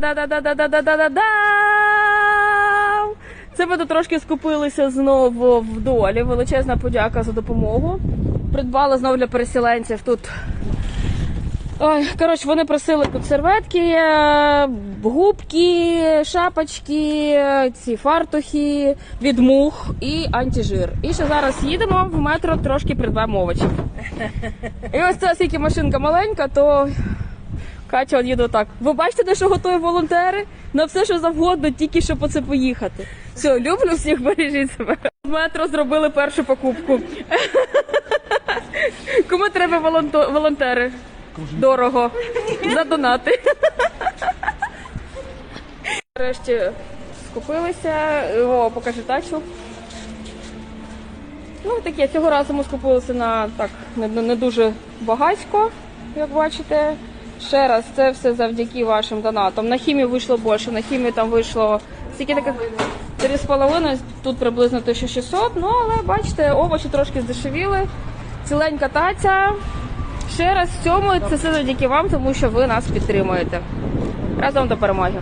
Да-да-да-да-да-да-да-да! Це ми тут трошки скупилися знову в долі. Величезна подяка за допомогу. Придбала знову для переселенців тут. Ой, коротше, вони просили тут серветки, е, губки, шапочки, ці фартухи від мух і антижир. І ще зараз їдемо в метро, трошки придбаємо овочів. І ось це оскільки машинка маленька, то Катя от їде так. Ви бачите, на що готові волонтери? На все, що завгодно, тільки щоб по це поїхати. Все, люблю всіх, бережіть себе. В метро зробили першу покупку. Кому треба волонтери? Дорого. За донати. Нарешті скупилися. О, покажи тачу. Ну, таке, цього разу ми скупилися на так не не дуже багатько, як бачите. Ще раз, це все завдяки вашим донатам. На хімію вийшло більше, на хімію там вийшло стільки таке 3,5, тут приблизно 1600, ну але бачите, овочі трошки здешевіли. Ціленька таця. Ще раз цьому це все завдяки вам, тому що ви нас підтримуєте. Разом до перемоги.